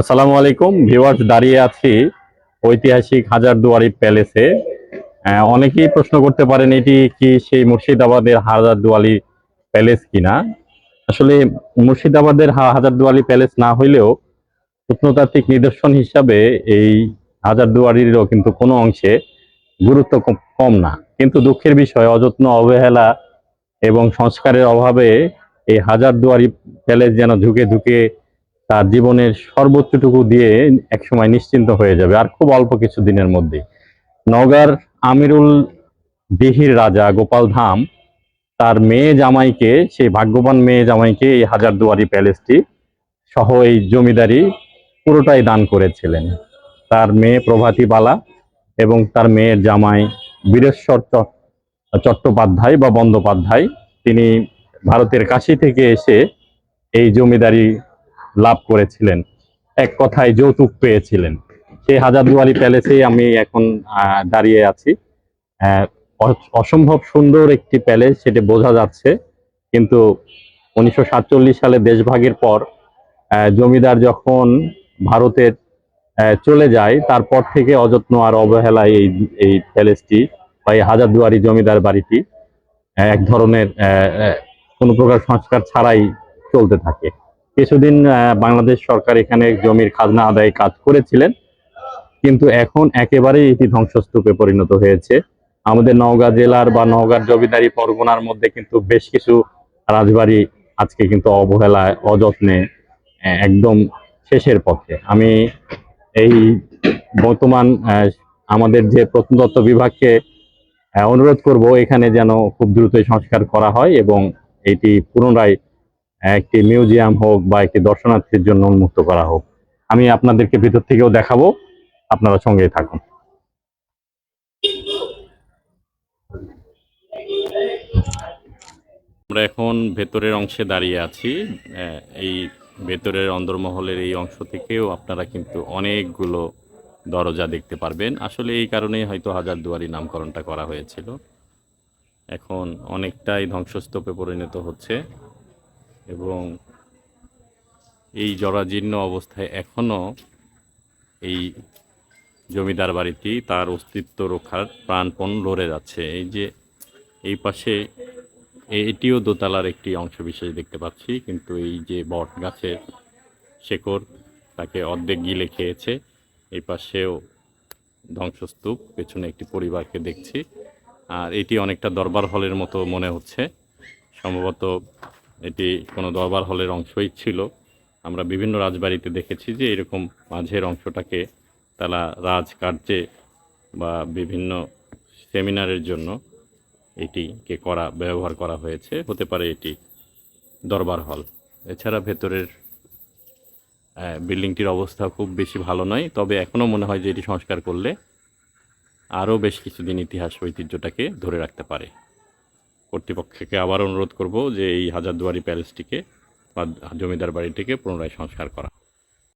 আসসালামু আলাইকুম, ভিউয়ার্স, দাঁড়িয়ে আছি ঐতিহাসিক হাজারদুয়ারি প্যালেসে। অনেকেই প্রশ্ন করতে পারেন, এটি কি সেই মুর্শিদাবাদের হাজারদুয়ারি প্যালেস কিনা? আসলে মুর্শিদাবাদের হাজারদুয়ারি প্যালেস না হইলেও প্রত্নতাত্ত্বিক নিদর্শন হিসাবে এই হাজারদুয়ারিরও কিন্তু কোনো অংশে গুরুত্ব কম না। কিন্তু দুঃখের বিষয়, অযত্ন, অবহেলা এবং সংস্কারের অভাবে এই হাজারদুয়ারি প্যালেস যেন ঝুঁকে ঝুঁকে তার জীবনের সর্বোচ্চটুকু দিয়ে একসময় নিশ্চিন্ত হয়ে যাবে, আর খুব অল্প কিছু দিনের মধ্যে। নওগাঁর আমিরুল দিহির রাজা গোপাল ধাম, তার মেয়ে জামাইকে, সেই ভাগ্যবান মেয়ে জামাইকে এই হাজারদুয়ারি প্যালেসটি সহ এই জমিদারি পুরোটাই দান করেছিলেন। তার মেয়ে প্রভাতী বালা এবং তার মেয়ের জামাই বীরেশ্বর চট্টোপাধ্যায় বা বন্দ্যোপাধ্যায়, তিনি ভারতের কাশি থেকে এসে এই জমিদারি লাভ করেছিলেন। এক কথায় যৌতুক পেয়েছিলেন। সেই হাজারদুয়ারি প্যালেসেই আমি এখন দাঁড়িয়ে আছি। অসম্ভব সুন্দর একটি প্যালেস, সেটা বোঝা যাচ্ছে। কিন্তু উনিশশো সাতচল্লিশ সালে দেশভাগের পর জমিদার যখন ভারতের চলে যায়, তারপর থেকে অযত্ন আর অবহেলায় এই এই প্যালেসটি বা এই হাজারদুয়ারি জমিদার বাড়িটি এক ধরনের কোনো প্রকার সংস্কার ছাড়াই চলতে থাকে। কিছুদিন বাংলাদেশ সরকার এখানে জমির খাজনা আদায়ে কাজ করেছিলেন, কিন্তু এখন একেবারেই এটি ধ্বংসস্তূপে পরিণত হয়েছে। আমাদের নওগাঁ জেলার বা নওগাঁর জমিদারি পরগনার মধ্যে কিন্তু বেশ কিছু রাজবাড়ি আজকে কিন্তু অবহেলায়, অযত্নে একদম শেষের পথে। আমি এই বর্তমান আমাদের যে প্রত্নতত্ত্ব বিভাগকে অনুরোধ করব এখানে যেন খুব দ্রুতই সংস্কার করা হয় এবং এটি পুনরায় একটি মিউজিয়াম হোক বা একটি দর্শনার্থীর জন্য উন্মুক্ত করা হোক। আমি আপনাদেরকে ভিতর থেকেও দেখাবো। আপনারা সঙ্গেই থাকুন। আমরা এখন ভেতরের অংশে দাঁড়িয়ে আছি। এই ভেতরের অন্দরমহলের এই অংশ থেকেও আপনারা কিন্তু অনেকগুলো দরজা দেখতে পারবেন। আসলে এই কারণেই হয়তো হাজারদুয়ারি নামকরণটা করা হয়েছিল। এখন অনেকটাই ধ্বংসস্তূপে পরিণত হচ্ছে। এবং এই জরাজীর্ণ অবস্থায় এখনও এই জমিদার বাড়িটি তার অস্তিত্ব রক্ষার প্রাণপণ লড়ে যাচ্ছে। এই যে এই পাশে এটিও দোতলার একটি অংশ বিশেষ দেখতে পাচ্ছি, কিন্তু এই যে বট গাছের শেকড় তাকে অর্ধেক গিলে খেয়েছে। এই পাশেও ধ্বংসস্তূপ, পেছনে একটি পরিবারকে দেখছি। আর এটি অনেকটা দরবার হলের মতো মনে হচ্ছে। সম্ভবত এটি কোনো দরবার হলের অংশই ছিল। আমরা বিভিন্ন রাজবাড়িতে দেখেছি যে এরকম মাঝের অংশটাকে তারা রাজকার্যে বা বিভিন্ন সেমিনারের জন্য এটিকে করা, ব্যবহার করা হয়েছে। হতে পারে এটি দরবার হল। এছাড়া ভেতরের বিল্ডিংটির অবস্থা খুব বেশি ভালো নয়, তবে এখনও মনে হয় যে এটি সংস্কার করলে আরও বেশ কিছুদিন ইতিহাস ঐতিহ্যটাকে ধরে রাখতে পারে। কর্তৃপক্ষকে আবার অনুরোধ করব যে এই হাজারদুয়ারি প্যালেসটিকে বা জমিদার বাড়িটিকে পুনরায় সংস্কার করা